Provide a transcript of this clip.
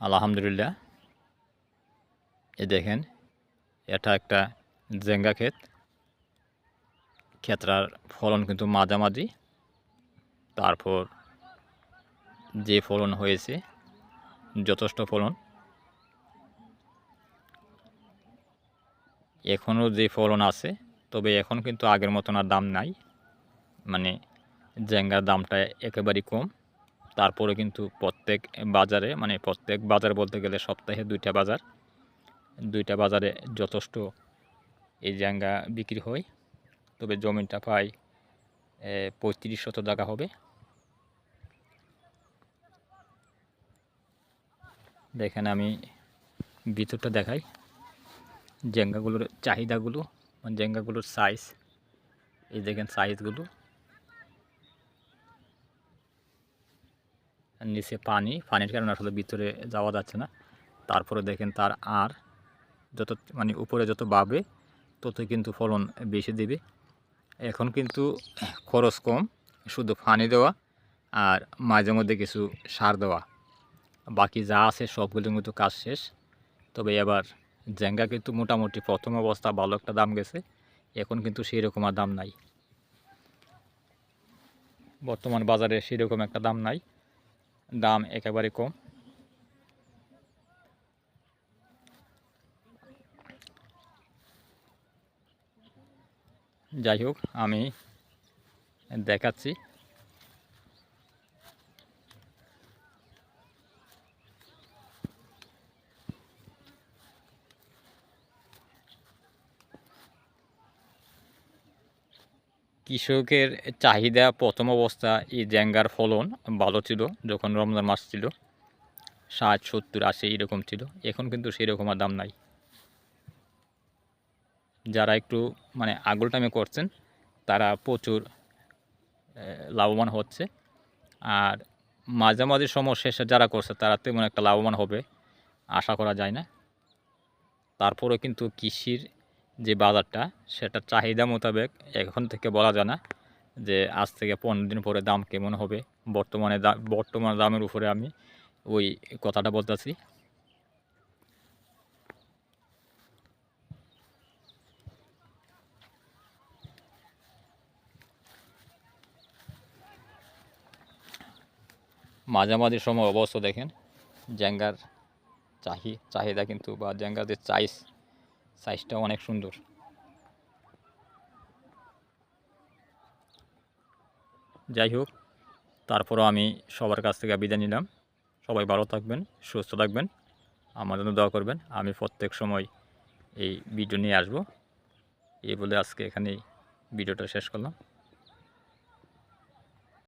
আলহামদুলিল্লাহ। এ দেখেন, এটা একটা জেঙ্গা ক্ষেত। ক্ষেত্রার ফলন কিন্তু মাঝামাঝি। তারপর যে ফলন হয়েছে, যথেষ্ট ফলন। এখনও যে ফলন আছে, তবে এখন কিন্তু আগের মতন আর দাম নাই। মানে জেঙ্গার দামটা একেবারেই কম। তারপরে কিন্তু প্রত্যেক বাজারে মানে প্রত্যেক বাজার বলতে গেলে সপ্তাহে দুইটা বাজার। দুইটা বাজারে যথেষ্ট এই জায়গা বিক্রি হয়। তবে জমিটা প্রায় পঁয়ত্রিশ শত টাকা হবে। দেখেন আমি ভিতরটা দেখাই। জেঙ্গাগুলোর চাহিদাগুলো মানে জেঙ্গাগুলোর সাইজ এই দেখেন সাইজগুলো নিচে পানি, পানির কারণে আসলে ভিতরে যাওয়া যাচ্ছে না। তারপরে দেখেন তার আর যত মানে উপরে যত বাড়বে তত কিন্তু ফলন বেশি দেবে। এখন কিন্তু খরচ কম, শুধু পানি দেওয়া আর মাঝে মধ্যে কিছু সার দেওয়া। বাকি যা আছে সবগুলোর মতো কাজ শেষ। তবে এবার জেঙ্গা কিন্তু মোটামুটি প্রথম অবস্থা, ভালো একটা দাম গেছে। এখন কিন্তু সেই রকম আর দাম নাই। বর্তমান বাজারে সেরকম একটা দাম নাই। দাম একেবারে কম। যাই হোক আমি দেখাচ্ছি। কৃষকের চাহিদা প্রথম অবস্থা এই জ্যাঙ্গার ফলন ভালো ছিল, যখন রমজান মাস ছিল, ষাট, সত্তর, আশি, এরকম ছিল। এখন কিন্তু সেরকম আর দাম নাই। যারা একটু মানে আগল টাইমে করছেন, তারা প্রচুর লাভবান হচ্ছে। আর মাঝামাঝি সময় শেষে যারা করছে, তারা তেমন একটা লাভবান হবে, আশা করা যায় না। তারপরে কিন্তু কৃষির যে বাজারটা সেটা চাহিদা মোতাবেক এখন থেকে বলা যায় না যে আজ থেকে পনেরো দিন পরে দাম কেমন হবে। বর্তমানে বর্তমান দামের উপরে আমি ওই কথাটা বলতেছি। মাঝামাঝি সময় অবশ্য দেখেন, জ্যাঙ্গার চাহি, চাহিদা কিন্তু বা জেঙ্গার যে চাইস সাইজটা অনেক সুন্দর। যাই হোক, তারপরও আমি সবার কাছ থেকে বিদায় নিলাম। সবাই ভালো থাকবেন, সুস্থ থাকবেন। আমার জন্য দোয়া করবেন। আমি প্রত্যেক সময় এই ভিডিও নিয়ে আসব। এই বলে আজকে এখানেই ভিডিওটা শেষ করলাম।